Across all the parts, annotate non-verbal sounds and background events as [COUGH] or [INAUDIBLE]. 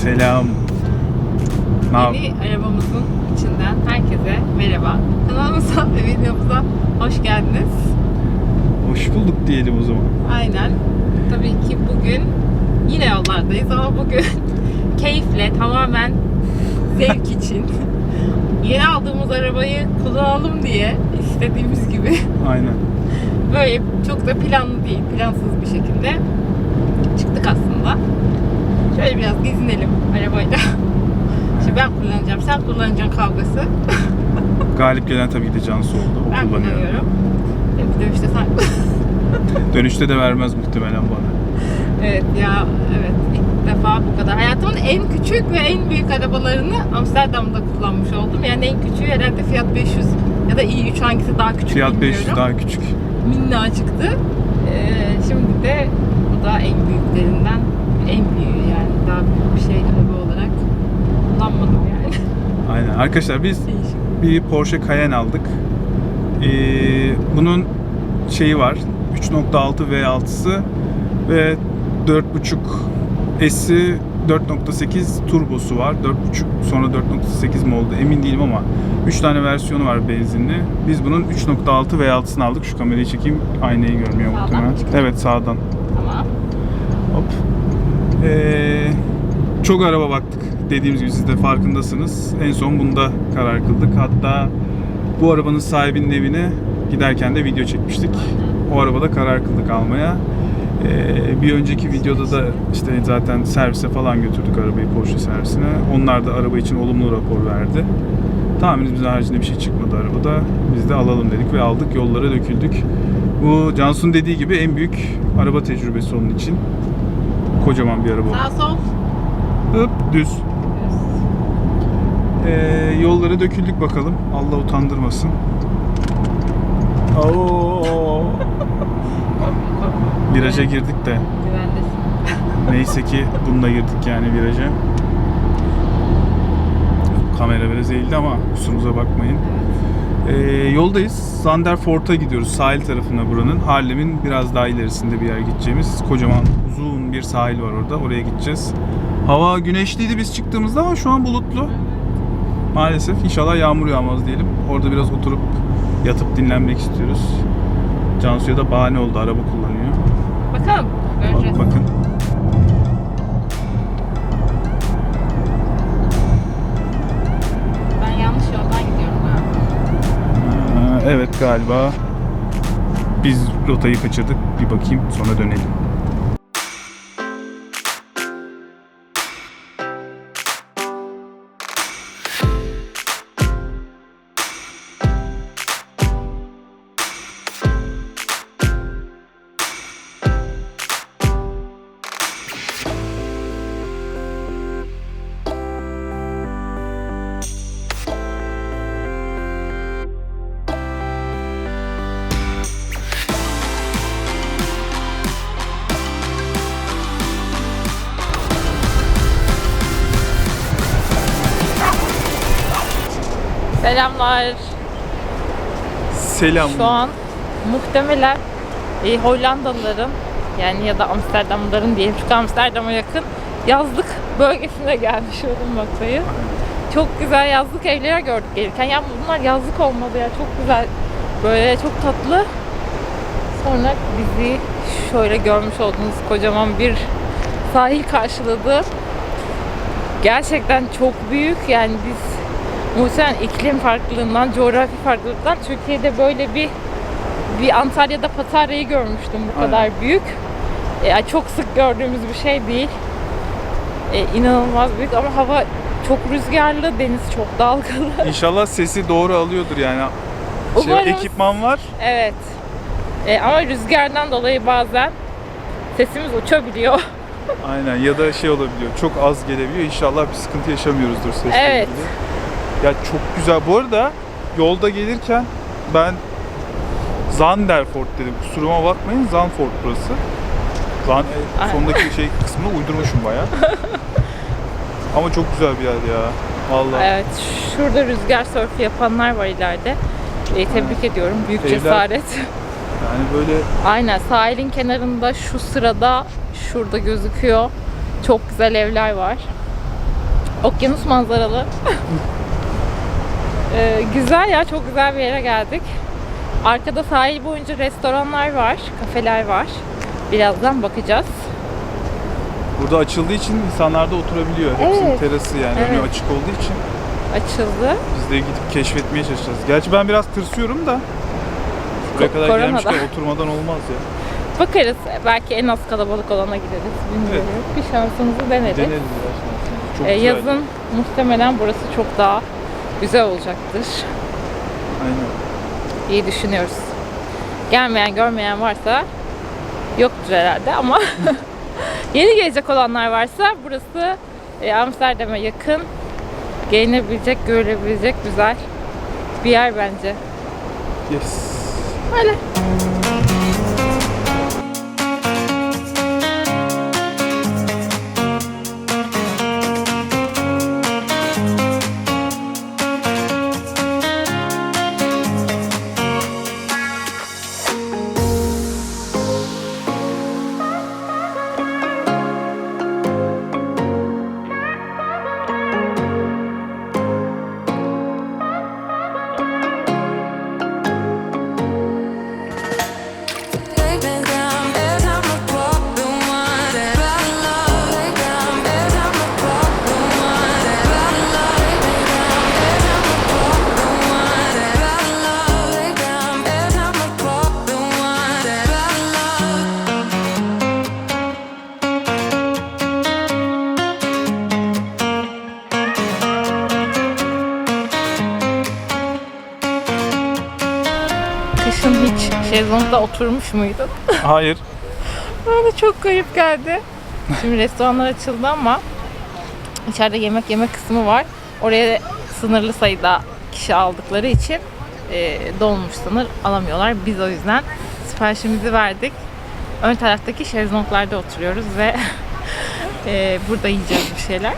Selam. Ne yap- Yeni arabamızın içinden herkese merhaba. Kanalımıza ve videomuza hoş geldiniz. Hoş bulduk diyelim o zaman. Aynen. Tabii ki bugün yine yollardayız ama bugün [LAUGHS] keyifle tamamen zevk için [LAUGHS] yeni aldığımız arabayı kullanalım diye istediğimiz gibi Aynen. böyle çok da planlı değil, plansız bir şekilde çıktık aslında. Şöyle biraz gezinelim arabayla. [LAUGHS] Şimdi ben kullanacağım, sen kullanacaksın kavgası. [LAUGHS] Galip gelen tabii ki de Cansu oldu. O Ben kullanıyor. kullanıyorum. Hep dövüşte sen [LAUGHS] Dönüşte de vermez muhtemelen bana. Evet ya evet ilk defa bu kadar. Hayatımın en küçük ve en büyük arabalarını Amsterdam'da kullanmış oldum. Yani en küçüğü herhalde Fiat 500 ya da i3 hangisi daha küçük Fiat bilmiyorum. 500 daha küçük. Minna çıktı. Ee, şimdi de bu da en büyüklerinden en büyüğü yani daha büyük bir şey araba olarak kullanmadım yani. [LAUGHS] Aynen. Arkadaşlar biz Değişik. bir Porsche Cayenne aldık. Ee, bunun şeyi var. 3.6 V6'sı ve 4.5 S'i 4.8 turbosu var. 4.5 sonra 4.8 mi oldu emin değilim ama 3 tane versiyonu var benzinli. Biz bunun 3.6 V6'sını aldık. Şu kamerayı çekeyim. Aynayı görmüyor muhtemelen. Evet sağdan. Tamam. Hop. Ee, çok araba baktık. Dediğimiz gibi siz de farkındasınız. En son bunda karar kıldık. Hatta bu arabanın sahibinin evine giderken de video çekmiştik. O arabada karar kıldık almaya. Ee, bir önceki videoda da işte zaten servise falan götürdük arabayı Porsche servisine. Onlar da araba için olumlu rapor verdi. Tahminimizin haricinde bir şey çıkmadı arabada. Biz de alalım dedik ve aldık. Yollara döküldük. Bu Cansu'nun dediği gibi en büyük araba tecrübesi onun için. Kocaman bir araba. Sağ sol. Hıp düz. Ee, yollara döküldük bakalım. Allah utandırmasın. Oo. [LAUGHS] Viraja girdik de. Güvendesin. Neyse ki bununla girdik yani viraja. Kamera biraz eğildi ama kusurumuza bakmayın. Ee, yoldayız. Zanderfort'a gidiyoruz. Sahil tarafına buranın. Harlem'in biraz daha ilerisinde bir yer gideceğimiz. Kocaman uzun bir sahil var orada. Oraya gideceğiz. Hava güneşliydi biz çıktığımızda ama şu an bulutlu. Maalesef inşallah yağmur yağmaz diyelim. Orada biraz oturup yatıp dinlenmek istiyoruz. Cansu'ya da bahane oldu. Araba kullanıyor. Bakalım. Göreceğiz. Bak, bakın. Evet galiba biz rotayı kaçırdık. Bir bakayım sonra dönelim. Selamlar. Selam. Şu an muhtemelen e, Hollandalıların yani ya da Amsterdamlıların diyelim çünkü Amsterdam'a yakın yazlık bölgesine gelmiş bulunmaktayız. Çok güzel yazlık evler gördük gelirken. Ya bunlar yazlık olmadı ya çok güzel. Böyle çok tatlı. Sonra bizi şöyle görmüş olduğunuz kocaman bir sahil karşıladı. Gerçekten çok büyük yani biz muhtemelen iklim farklılığından, coğrafi farklılıktan Türkiye'de böyle bir bir Antalya'da Patarya'yı görmüştüm bu Aynen. kadar büyük. E, çok sık gördüğümüz bir şey değil. E, inanılmaz büyük ama hava çok rüzgarlı, deniz çok dalgalı. [LAUGHS] İnşallah sesi doğru alıyordur yani. Şey, Umarım. ekipman var. evet. E, ama rüzgardan dolayı bazen sesimiz uçabiliyor. [LAUGHS] Aynen ya da şey olabiliyor. Çok az gelebiliyor. İnşallah bir sıkıntı yaşamıyoruzdur sesle Evet. ilgili. Ya çok güzel. Bu arada yolda gelirken ben Zanderfort dedim. Kusuruma bakmayın. Zanfort burası. Zan, sondaki şey kısmını uydurmuşum bayağı. [LAUGHS] Ama çok güzel bir yer ya. Vallahi. Evet, şurada rüzgar sörfü yapanlar var ileride. E, tebrik ediyorum. Büyük Evler- cesaret. Yani böyle Aynen sahilin kenarında şu sırada şurada gözüküyor. Çok güzel evler var. Okyanus manzaralı. [LAUGHS] Ee, güzel ya, çok güzel bir yere geldik. Arkada sahil boyunca restoranlar var, kafeler var. Birazdan bakacağız. Burada açıldığı için insanlar da oturabiliyor. Hepsinin Evet. terası yani Evet. önü açık olduğu için. Açıldı. Biz de gidip keşfetmeye çalışacağız. Gerçi ben biraz tırsıyorum da. Buraya Ko- kadar gelmişken oturmadan olmaz ya. Bakarız. Belki en az kalabalık olana gideriz. Bilmiyorum. Bir şansımızı deneriz. Şansını. Çok Ee, güzel. yazın muhtemelen burası çok daha güzel olacaktır. Aynen. İyi düşünüyoruz. Gelmeyen, görmeyen varsa yoktur herhalde ama [LAUGHS] yeni gelecek olanlar varsa burası e, Amsterdam'a yakın gelinebilecek, görülebilecek güzel bir yer bence. Yes. Öyle. Şezlongda oturmuş muydun? Hayır. Bana çok garip geldi. Şimdi restoranlar açıldı ama içeride yemek yeme kısmı var. Oraya sınırlı sayıda kişi aldıkları için e, dolmuş sınır alamıyorlar. Biz o yüzden siparişimizi verdik. Ön taraftaki şezlonglarda oturuyoruz ve [LAUGHS] e, burada yiyeceğiz bir şeyler.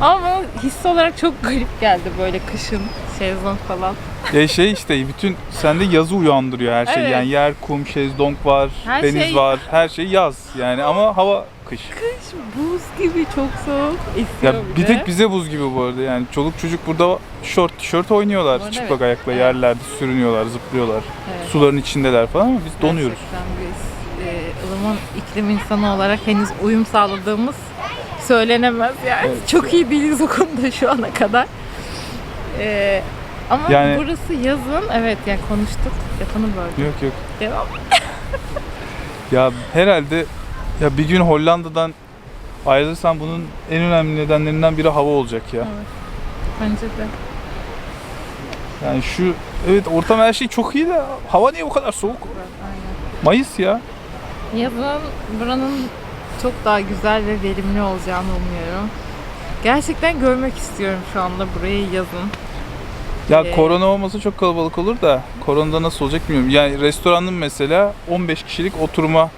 ama bana olarak çok garip geldi böyle kışın şezlong falan. Ya şey işte bütün sende yazı uyandırıyor her şey. Evet. Yani yer, kum, şezlong var, Her deniz şey- var. Her şey yaz yani ama hava kış. Kış buz gibi çok soğuk Ya esiyor bir de. tek bize buz gibi bu arada yani çoluk çocuk burada şort tişört oynuyorlar. Bu arada Çıplak evet. ayakla Evet. yerlerde sürünüyorlar, zıplıyorlar. Evet. Suların içindeler falan ama biz donuyoruz. Gerçekten biz e, ılıman iklim insanı olarak henüz uyum sağladığımız söylenemez yani. Evet. Çok iyi değiliz o konuda şu ana kadar. E, ama Yani- burası yazın, evet yani konuştuk. Lafını böldüm. Yok yok. Devam. [LAUGHS] Ya herhalde ya bir gün Hollanda'dan ayrılırsan bunun en önemli nedenlerinden biri hava olacak ya. Bence de. Yani şu evet ortam her şey çok iyi de hava niye bu kadar soğuk? Aynen. Mayıs ya. Yazın buranın çok daha güzel ve verimli olacağını umuyorum. Gerçekten görmek istiyorum şu anda burayı yazın. Ya Ee, korona olmasa çok kalabalık olur da koronada nasıl olacak bilmiyorum. Yani restoranın mesela 15 kişilik oturma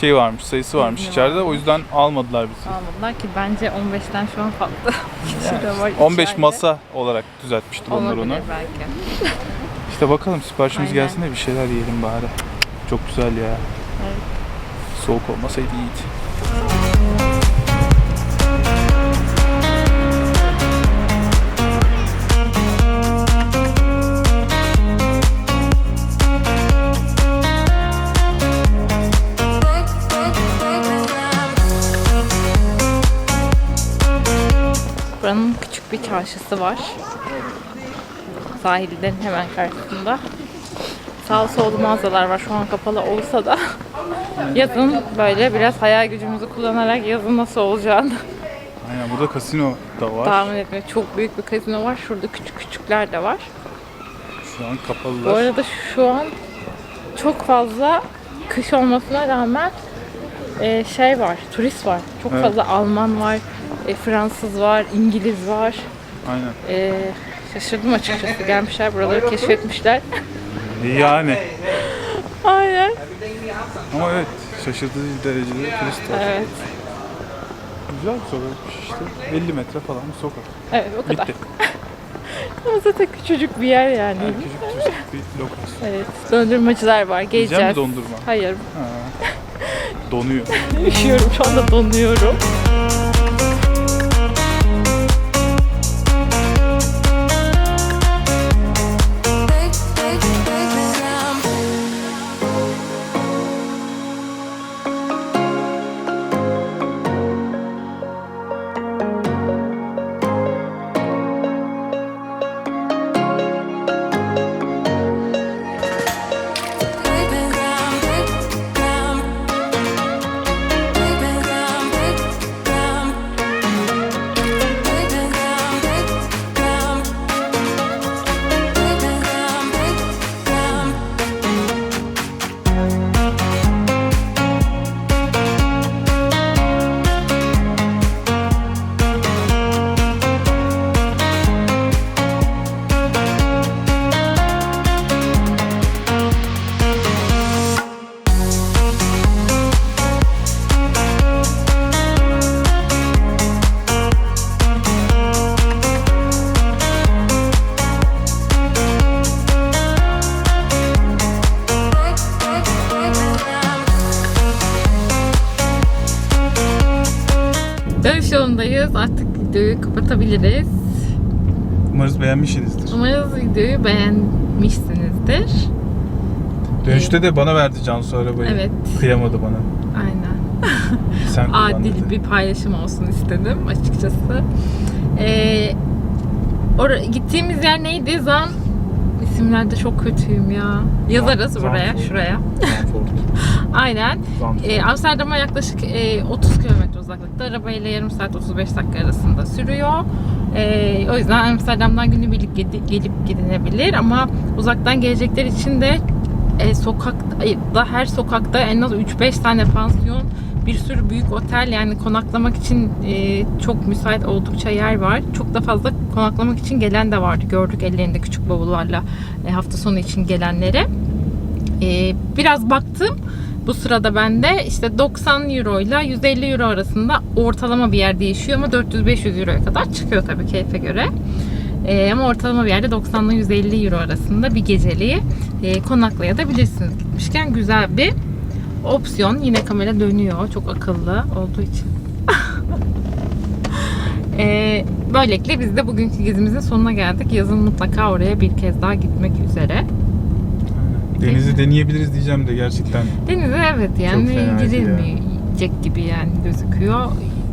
şey varmış, sayısı varmış İzni içeride. O yüzden almadılar bizi. Almadılar ki bence 15'ten şu an fazla [LAUGHS] kişi de var 15 içeride. masa olarak düzeltmiştir onlar onu. belki. [LAUGHS] İşte bakalım siparişimiz Aynen. gelsin de bir şeyler yiyelim bari. Çok güzel ya. Evet. Soğuk olmasaydı iyiydi. Buranın küçük bir çarşısı var. Sahilden hemen karşısında. Sağ sollu mağazalar var şu an kapalı olsa da [LAUGHS] yazın böyle biraz hayal gücümüzü kullanarak yazın nasıl olacağını [LAUGHS] Aynen burada kasino da var. tahmin etmek. Çok büyük bir kazino var. Şurada küçük küçükler de var. Şu an Bu kapalılar. arada şu an çok fazla kış olmasına rağmen e, şey var, turist var. Çok Evet. fazla Alman var, e, Fransız var, İngiliz var. Aynen. E, şaşırdım açıkçası. Gelmişler buraları keşfetmişler. Yani. Aynen. Ama evet şaşırtıcı derecede turist var. Evet. Güzel bir sokakmış işte. 50 metre falan bir sokak. Evet o kadar. Bitti. [LAUGHS] Ama zaten küçücük bir yer yani. Yani küçük turistik bir lokasyon. Evet. Döndürmacılar var. Yiyeceğim mi Gezeceğiz. dondurma? Hayır. Ha. Donuyor. [LAUGHS] Üşüyorum. Şu anda donuyorum. Videoyu kapatabiliriz. Umarız beğenmişsinizdir. Umarız videoyu beğenmişsinizdir. Dönüşte de bana verdi Cansu arabayı. Evet. Kıyamadı bana. Aynen. [LAUGHS] Sen Adil bir paylaşım olsun istedim açıkçası. Ee, ora- gittiğimiz yer neydi? Zan isimlerde çok kötüyüm ya. Yazarız Zan- buraya, şuraya. [LAUGHS] Aynen. Zandvoort. Ee, Amsterdam'a yaklaşık e, 30 kilometre uzaklıkta. Arabayla yarım saat 35 dakika arasında sürüyor. Ee, o yüzden Amsterdam'dan günübirlik gelip gidilebilir ama uzaktan gelecekler için de e, sokakta her sokakta en az 3-5 tane pansiyon bir sürü büyük otel yani konaklamak için e, çok müsait oldukça yer var. Çok da fazla konaklamak için gelen de vardı. Gördük ellerinde küçük bavullarla e, hafta sonu için gelenlere. E, biraz baktım. Bu sırada ben de işte 90 euro ile 150 euro arasında ortalama bir yer değişiyor ama 400-500 euroya kadar çıkıyor tabii keyfe göre. E, ama ortalama bir yerde 90 ile 150 euro arasında bir geceliği e, konaklayabilirsiniz. Gitmişken güzel bir opsiyon. Yine kamera dönüyor. Çok akıllı olduğu için. [LAUGHS] e, böylelikle biz de bugünkü gezimizin sonuna geldik. Yazın mutlaka oraya bir kez daha gitmek üzere. Denizi deneyebiliriz diyeceğim de gerçekten. Denize evet yani girilmeyecek gibi yani gözüküyor.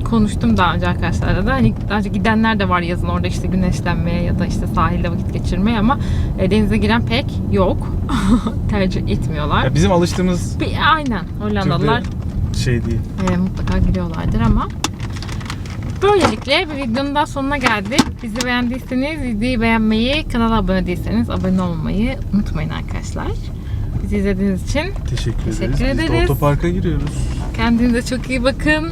Konuştum daha önce arkadaşlarla da hani daha önce gidenler de var yazın orada işte güneşlenmeye ya da işte sahilde vakit geçirmeye ama e, denize giren pek yok. [LAUGHS] Tercih etmiyorlar. Ya bizim alıştığımız [LAUGHS] Bir, aynen Hollandalılar şey değil. e, mutlaka giriyorlardır ama Böylelikle bir videonun daha sonuna geldik. Bizi beğendiyseniz videoyu beğenmeyi, kanala abone değilseniz abone olmayı unutmayın arkadaşlar. Bizi izlediğiniz için Teşekkür, Teşekkür ederiz. Biz de ederiz. otoparka giriyoruz. kendinize çok iyi bakın.